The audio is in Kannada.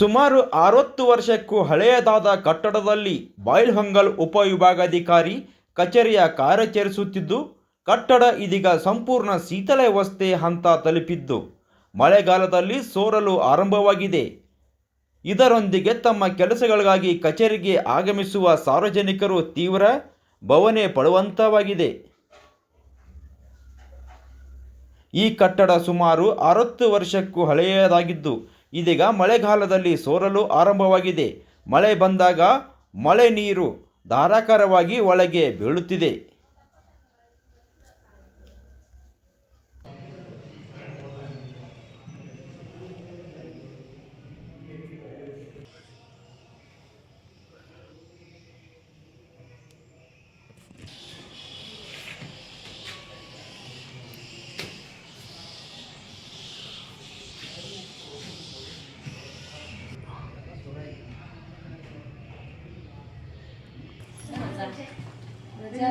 ಸುಮಾರು ಅರವತ್ತು ವರ್ಷಕ್ಕೂ ಹಳೆಯದಾದ ಕಟ್ಟಡದಲ್ಲಿ ಬಾಯ್ಲ್ಹೊಂಗಲ್ ಉಪವಿಭಾಗಾಧಿಕಾರಿ ಕಚೇರಿಯ ಕಾರ್ಯಾಚರಿಸುತ್ತಿದ್ದು, ಕಟ್ಟಡ ಇದೀಗ ಸಂಪೂರ್ಣ ಶೀತಲ ವ್ಯವಸ್ಥೆ ಹಂತ ತಲುಪಿದ್ದು, ಮಳೆಗಾಲದಲ್ಲಿ ಸೋರಲು ಆರಂಭವಾಗಿದೆ. ಇದರೊಂದಿಗೆ ತಮ್ಮ ಕೆಲಸಗಳಿಗಾಗಿ ಕಚೇರಿಗೆ ಆಗಮಿಸುವ ಸಾರ್ವಜನಿಕರು ತೀವ್ರ ಭವನೆ ಪಡುವಂತವಾಗಿದೆ ಈ ಕಟ್ಟಡ ಸುಮಾರು ಅರವತ್ತು ವರ್ಷಕ್ಕೂ ಹಳೆಯದಾಗಿದ್ದು ಇದೀಗ ಮಳೆಗಾಲದಲ್ಲಿ ಸೋರಲು ಆರಂಭವಾಗಿದೆ. ಮಳೆ ಬಂದಾಗ ಮಳೆ ನೀರು ಧಾರಾಕಾರವಾಗಿ ಒಳಗೆ ಬೀಳುತ್ತಿದೆ. రజా